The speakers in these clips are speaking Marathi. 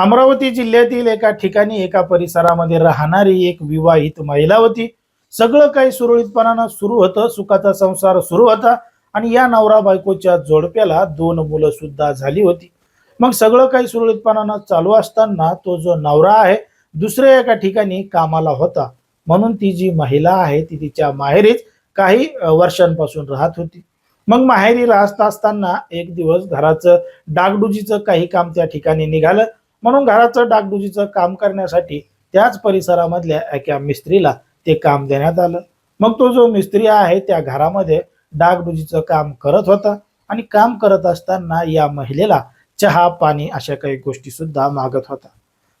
अमरावती जिल्ह्यातील एका ठिकाणी एका परिसरामध्ये राहणारी एक विवाहित महिला होती. सगळं काही सुरळीतपणानं सुरू होतं सुखाचा संसार सुरू होता आणि या नवरा बायकोच्या जोडप्याला दोन मुलं सुद्धा झाली होती. मग सगळं काही सुरळीतपणानं चालू असताना तो जो नवरा आहे दुसऱ्या एका ठिकाणी कामाला होता. म्हणून ती जी महिला आहे ती तिच्या माहेरीच काही वर्षांपासून राहत होती. मग माहेरी राहत असताना एक दिवस घराचं डागडुजीचं काही काम त्या ठिकाणी निघालं. म्हणून घराचं डागडुजीचं काम करण्यासाठी त्याच परिसरामधल्या एका मिस्त्रीला ते काम देण्यात आलं. मग तो जो मिस्त्री आहे त्या घरामध्ये डागडुजीचं काम करत होता आणि काम करत असताना या महिलेला चहा पाणी अशा काही गोष्टी सुद्धा मागत होता.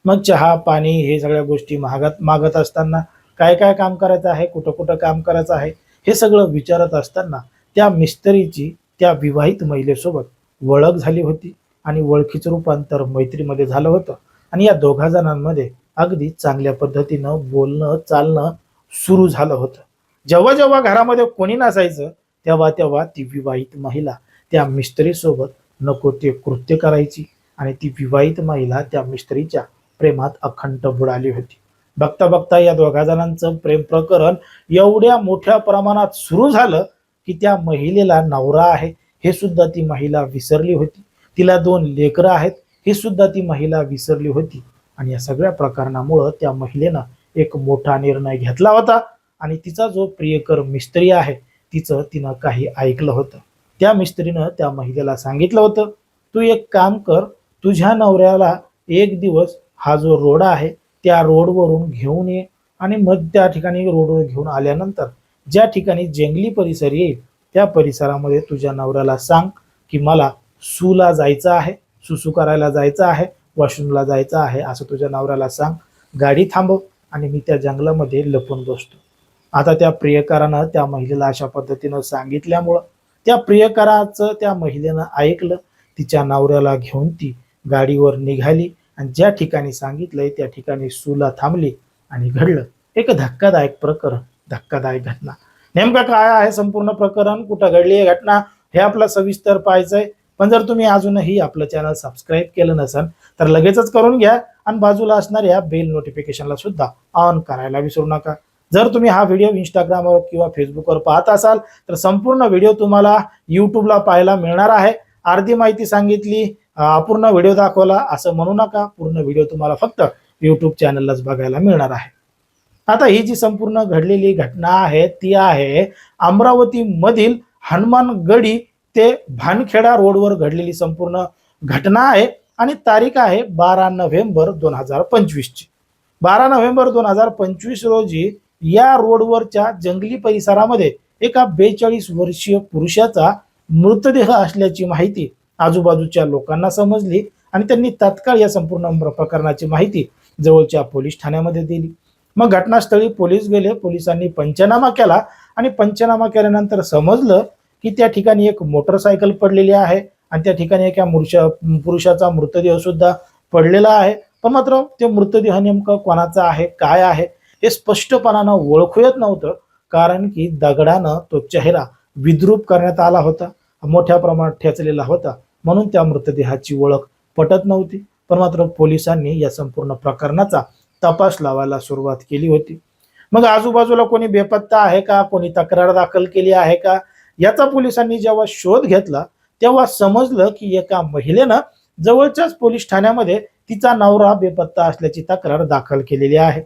मग चहा पाणी हे सगळ्या गोष्टी मागत मागत असताना काय काय काम करायचं आहे? कुठं कुठं काम करायचं आहे? हे सगळं विचारत असताना त्या मिस्त्रीची त्या विवाहित महिलेसोबत ओळख झाली होती. आणि ओळखीचं रूपांतर मैत्रीमध्ये झालं होतं. आणि या दोघा जणांमध्ये अगदी चांगल्या पद्धतीनं बोलणं चालणं सुरू झालं होतं. जेव्हा जेव्हा घरामध्ये कोणी नसायचं तेव्हा तेव्हा ती विवाहित महिला त्या मिस्त्रीसोबत नको ते कृत्य करायची आणि ती विवाहित महिला त्या मिस्त्रीच्या प्रेमात अखंड बुडाली होती. बघता बघता या दोघा जणांचं प्रेम प्रकरण एवढ्या मोठ्या प्रमाणात सुरू झालं की त्या महिलेला नवरा आहे हे सुद्धा ती महिला विसरली होती. तिला दोन लेकरं आहेत हे सुद्धा ती महिला विसरली होती. आणि या सगळ्या प्रकरणामुळं त्या महिलेनं एक मोठा निर्णय घेतला होता आणि तिचा जो प्रियकर मिस्त्री आहे तिचं तिनं काही ऐकलं होतं. त्या मिस्त्रीनं त्या महिलेला सांगितलं होतं तू एक काम कर तुझ्या नवऱ्याला एक दिवस हा जो रोड आहे त्या रोडवरून घेऊन ये आणि मग त्या ठिकाणी रोडवर घेऊन आल्यानंतर ज्या ठिकाणी जंगली परिसर येईल त्या परिसरामध्ये तुझ्या नवऱ्याला सांग की मला सूला जायचं आहे सुसू करायला जायचं आहे वॉशरूमला जायचं आहे असं तुझ्या नवऱ्याला सांग. गाडी थांबव आणि मी त्या जंगलामध्ये लपून बसतो. आता त्या प्रियकरानं त्या महिलेला अशा पद्धतीनं सांगितल्यामुळं त्या प्रियकराचं त्या महिलेनं ऐकलं तिच्या नवऱ्याला घेऊन ती गाडीवर निघाली आणि ज्या ठिकाणी सांगितलंय त्या ठिकाणी सूला थांबली आणि घडलं. एक धक्कादायक प्रकरण धक्कादायक घटना. नेमकं काय आहे संपूर्ण प्रकरण? कुठं घडली आहे घटना? हे आपलं सविस्तर पाहायचंय. पण जर तुम्ही अजूनही आपलं चॅनल सबस्क्राईब केलं नसेल तर लगेचच करून घ्या आणि बाजूला असणाऱ्या बेल नोटिफिकेशनला सुद्धा ऑन करायला विसरू नका. जर तुम्ही हा व्हिडिओ इंस्टाग्रामवर किंवा फेसबुकवर पाहत असाल तर संपूर्ण व्हिडिओ तुम्हाला यूट्यूबला पाहायला मिळणार आहे. अर्धी माहिती सांगितली अपूर्ण व्हिडिओ दाखवला असं म्हणू नका. पूर्ण व्हिडिओ तुम्हाला फक्त यूट्यूब चॅनललाच बघायला मिळणार आहे. आता ही जी संपूर्ण घडलेली घटना आहे ती आहे अमरावतीमधील हनुमानगढी हनुमानगडी ते भानखेडा रोडवर घडलेली संपूर्ण घटना आहे आणि तारीख आहे बारा नोव्हेंबर दोन हजार पंचवीसची. बारा नोव्हेंबर दोन हजार पंचवीस रोजी या रोडवरच्या जंगली परिसरामध्ये एका बेचाळीस वर्षीय पुरुषाचा मृतदेह असल्याची माहिती आजूबाजूच्या लोकांना समजली आणि त्यांनी तात्काळ या संपूर्ण प्रकरणाची माहिती जवळच्या पोलीस ठाण्यामध्ये दिली. मग घटनास्थळी पोलीस गेले पोलिसांनी पंचनामा केला आणि पंचनामा केल्यानंतर समजलं की त्या ठिकाणी एक मोटरसायकल पडलेली आहे आणि त्या ठिकाणी एका मुरुषा पुरुषाचा मृतदेह सुद्धा पडलेला आहे. पण मात्र ते मृतदेह नेमकं कोणाचा आहे काय आहे हे स्पष्टपणानं ओळखू येत नव्हतं कारण की दगडानं तो चेहरा विद्रूप करण्यात आला होता मोठ्या प्रमाणात ठेचलेला होता म्हणून त्या मृतदेहाची ओळख पटत नव्हती. पण मात्र पोलिसांनी या संपूर्ण प्रकरणाचा तपास लावायला सुरुवात केली होती. मग आजूबाजूला कोणी बेपत्ता आहे का? कोणी तक्रार दाखल केली आहे का? याचा पोलिसांनी जेव्हा शोध घेतला तेव्हा समजलं की एका महिलेनं जवळच्याच पोलीस ठाण्यामध्ये तिचा नवरा बेपत्ता असल्याची तक्रार दाखल केलेली आहे.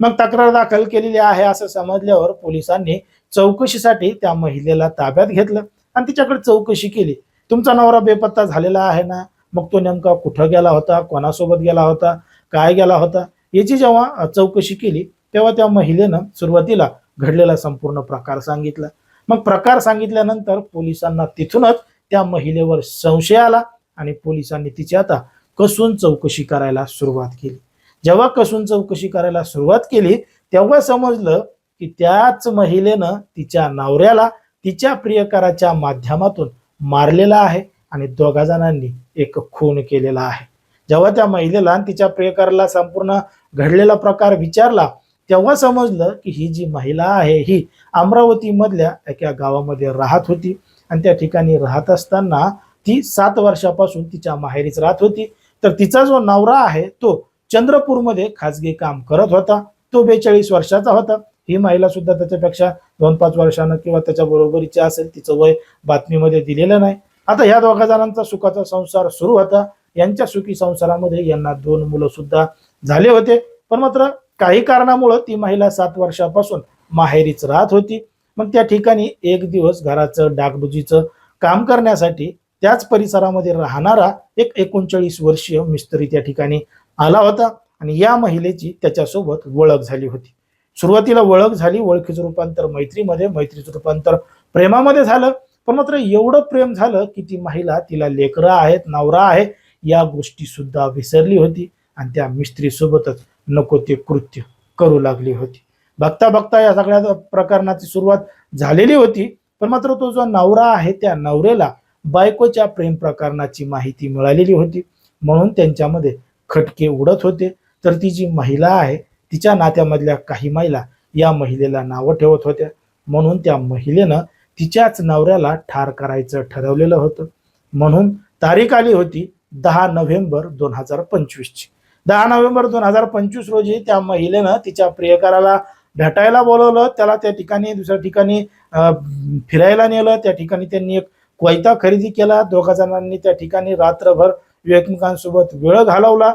मग तक्रार दाखल केलेली आहे असं समजल्यावर पोलिसांनी चौकशीसाठी त्या महिलेला ताब्यात घेतलं आणि तिच्याकडे चौकशी केली. तुमचा नवरा बेपत्ता झालेला आहे ना? मग तो नेमका कुठं गेला होता? कोणासोबत गेला होता? काय गेला होता? याची जेव्हा चौकशी केली तेव्हा त्या महिलेनं सुरुवातीला घडलेला संपूर्ण प्रकार सांगितला. मग प्रकार सांगितल्यानंतर पोलिसांना तिथूनच त्या महिलेवर संशय आला आणि पोलिसांनी तिची आता कसून चौकशी करायला सुरुवात केली. जेव्हा कसून चौकशी करायला सुरुवात केली तेव्हा समजलं की त्याच महिलेनं तिच्या नवऱ्याला तिच्या प्रियकराच्या माध्यमातून मारलेला आहे आणि दोघा जणांनी एक खून केलेला आहे. जेव्हा त्या महिलेला तिच्या प्रियकराला संपूर्ण घडलेला प्रकार विचारला तेव्हा समजलं की ही जी महिला आहे ही अमरावतीमधल्या एका गावामध्ये राहत होती. आणि त्या ठिकाणी राहत असताना ती सात वर्षापासून तिच्या माहेरीच राहत होती. तर तिचा जो नवरा आहे तो चंद्रपूरमध्ये खाजगी काम करत होता. तो बेचाळीस वर्षाचा होता. ही महिला सुद्धा त्याच्यापेक्षा दोन पाच वर्षानं किंवा त्याच्या बरोबरीची असेल तिचं वय बातमीमध्ये दिलेलं नाही. आता ह्या दोघा जणांचा सुखाचा संसार सुरू होता. यांच्या सुखी संसारामध्ये यांना दोन मुलं सुद्धा झाले होते. पण मात्र काही कारणामुळं ती महिला सात वर्षापासून माहेरीच राहत होती. मग त्या ठिकाणी एक दिवस घराचं डागडुजीचं काम करण्यासाठी त्याच परिसरामध्ये राहणारा एक एकोणचाळीस वर्षीय मिस्त्री त्या ठिकाणी आला होता आणि या महिलेची त्याच्यासोबत ओळख झाली होती. सुरुवातीला ओळख झाली ओळखीचं रूपांतर मैत्रीमध्ये मैत्रीचं रूपांतर प्रेमामध्ये झालं. पण मात्र एवढं प्रेम झालं की ती महिला तिला लेकरं आहेत नवरा आहे या गोष्टी सुद्धा विसरली होती आणि त्या मिस्त्रीसोबतच नको ते कृत्य करू लागली होती. बघता बघता या सगळ्या प्रकरणाची सुरुवात झालेली होती पण मात्र तो जो नवरा आहे त्या नवऱ्याला बायकोच्या प्रेम प्रकरणाची माहिती मिळालेली होती. म्हणून त्यांच्यामध्ये खटके उडत होते. तर ती जी महिला आहे तिच्या नात्यामधल्या काही महिला या महिलेला नावं ठेवत होत्या. म्हणून त्या महिलेनं तिच्याच नवऱ्याला ठार करायचं ठरवलेलं होतं. म्हणून तारीख आली होती दहा नोव्हेंबर दोन हजार पंचवीसची. दहा नोव्हेंबर दोन हजार पंचवीस रोजी त्या महिलेनं तिच्या प्रियकराला भेटायला बोलवलं. त्याला त्या ठिकाणी दुसऱ्या ठिकाणी फिरायला नेलं. त्या ठिकाणी त्यांनी एक कोयता खरेदी केला. दोघा जणांनी त्या ठिकाणी रात्रभर एकमेकांसोबत वेळ घालवला.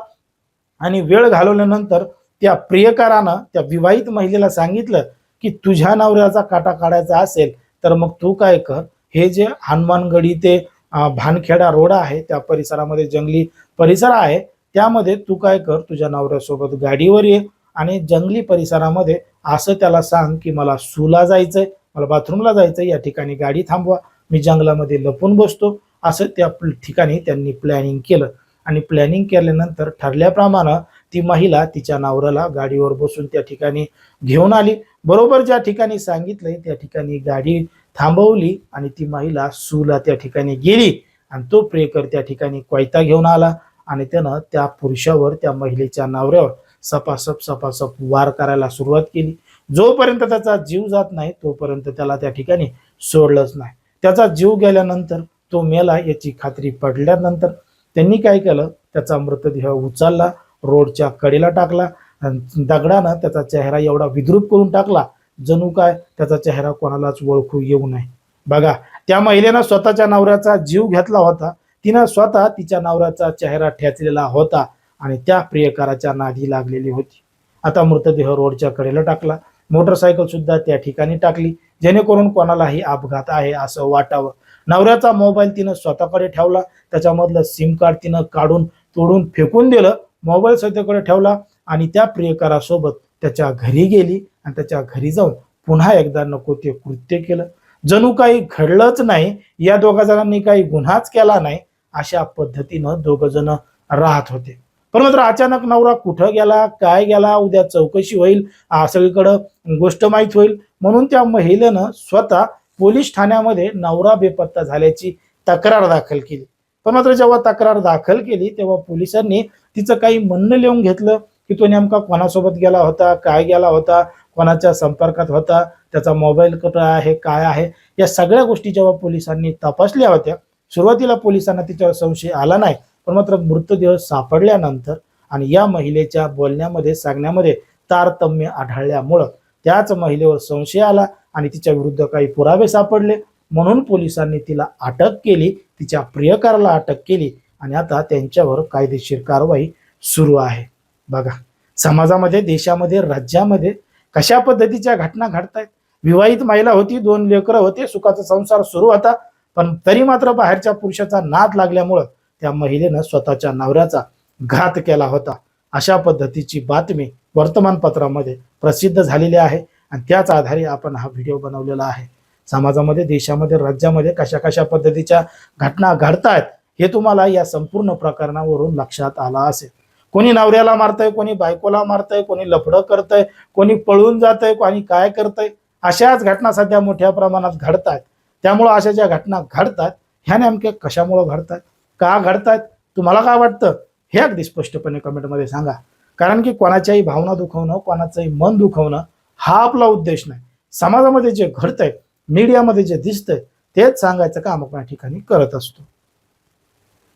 आणि वेळ घालवल्यानंतर त्या प्रियकरानं त्या विवाहित महिलेला सांगितलं की तुझ्या नवऱ्याचा काटा काढायचा असेल तर मग तू काय कर? हे जे हनुमानगडी ते भानखेडा रोड आहे त्या परिसरामध्ये जंगली परिसर आहे त्यामध्ये तू काय कर तुझ्या नवऱ्यासोबत गाडीवर ये आणि जंगली परिसरामध्ये असं त्याला सांग की मला सूला जायचंय मला बाथरूमला जायचंय या ठिकाणी गाडी थांबवा. मी जंगलामध्ये लपून बसतो. असं त्या ठिकाणी त्यांनी प्लॅनिंग केलं. आणि प्लॅनिंग केल्यानंतर ठरल्याप्रमाणे ती महिला तिच्या नवऱ्याला गाडीवर बसून त्या ठिकाणी घेऊन आली. बरोबर ज्या ठिकाणी सांगितलंय त्या ठिकाणी गाडी थांबवली आणि ती महिला सूला त्या ठिकाणी गेली. आणि तो प्रेकर त्या ठिकाणी कोयता घेऊन आला. आणि त्यानं त्या पुरुषावर त्या महिलेच्या नवऱ्यावर सपासप सपासप वार करायला सुरुवात केली. जोपर्यंत त्याचा जीव जात नाही तोपर्यंत त्याला त्या ठिकाणी सोडलंच नाही. त्याचा जीव गेल्यानंतर तो मेला याची खात्री पडल्यानंतर त्यांनी काय केलं? त्याचा मृतदेह उचलला रोडच्या कडेला टाकला आणि दगडानं त्याचा चेहरा एवढा विद्रूप करून टाकला जणू काय त्याचा चेहरा कोणालाच ओळखू येऊ नये. बघा त्या महिलेनं स्वतःच्या नवऱ्याचा जीव घेतला होता तिनं स्वतः तिच्या नवऱ्याचा चेहरा ठेचलेला होता आणि त्या प्रियकराच्या नादी लागलेली होती. आता मृतदेह रोडच्या कडेला टाकला. मोटरसायकल सुद्धा त्या ठिकाणी टाकली जेणेकरून कोणालाही अपघात आहे असं वाटावं. नवऱ्याचा मोबाईल तिनं स्वतःकडे ठेवला. त्याच्यामधलं सिम कार्ड तिनं काढून तोडून फेकून दिलं. मोबाईल स्वतःकडे ठेवला आणि त्या प्रियकरासोबत त्याच्या घरी गेली आणि त्याच्या घरी जाऊन पुन्हा एकदा नको ते कृत्य केलं. जणू काही घडलंच नाही. या दोघा जणांनी काही गुन्हाच केला नाही. अशा पद्धतीनं दोघ जण राहत होते. पण मात्र अचानक नवरा कुठं गेला काय गेला उद्या चौकशी होईल सगळीकडं गोष्ट माहीत होईल. म्हणून त्या महिलेनं स्वतः पोलीस ठाण्यामध्ये नवरा बेपत्ता झाल्याची तक्रार दाखल केली. पण मात्र जेव्हा तक्रार दाखल केली तेव्हा पोलिसांनी तिचं काही म्हणणं लिहून घेतलं की तो नेमका कोणासोबत गेला होता काय गेला होता कोणाच्या संपर्कात होता त्याचा मोबाईल कुठं आहे काय आहे या सगळ्या गोष्टी जेव्हा पोलिसांनी तपासल्या होत्या सुरुवातीला पोलिसांना तिच्यावर संशय आला नाही पण मात्र मृतदेह सापडल्यानंतर आणि या महिलेच्या बोलण्यामध्ये सांगण्यामध्ये तारतम्य आढळल्यामुळं त्याच महिलेवर संशय आला आणि तिच्या विरुद्ध काही पुरावे सापडले. म्हणून पोलिसांनी तिला अटक केली तिच्या प्रियकराला अटक केली आणि आता त्यांच्यावर कायदेशीर कारवाई सुरू आहे. बघा समाजामध्ये देशामध्ये राज्यामध्ये कशा पद्धतीच्या घटना घडतायत? विवाहित महिला होती दोन लेकरं होते सुखाचा संसार सुरू होता. पण तरी मात्र बाहेरच्या पुरुषाचा नाद लागल्यामुळं त्या महिलेनं स्वतःच्या नवऱ्याचा घात केला होता. अशा पद्धतीची बातमी वर्तमानपत्रामध्ये प्रसिद्ध झालेली आहे आणि त्याच आधारे आपण हा व्हिडिओ बनवलेला आहे. समाजामध्ये देशामध्ये राज्यामध्ये कशा कशा पद्धतीच्या घटना घडतायत हे तुम्हाला या संपूर्ण प्रकरणावरून लक्षात आलं असेल. कोणी नवऱ्याला मारतंय कोणी बायकोला मारतंय कोणी लफडं करतंय कोणी पळून जातंय कोणी काय करतंय अशाच घटना सध्या मोठ्या प्रमाणात घडतायत. त्यामुळं अशा ज्या घटना घडतात ह्या नेमक्या कशामुळं घडतात का घडतात तुम्हाला काय वाटतं? हे अगदी स्पष्टपणे कमेंटमध्ये सांगा. कारण की कोणाच्याही भावना दुखवणं कोणाचंही मन दुखवणं हा आपला उद्देश नाही. समाजामध्ये जे घडतंय मीडियामध्ये जे दिसतंय तेच सांगायचं काम आपण या ठिकाणी करत असतो.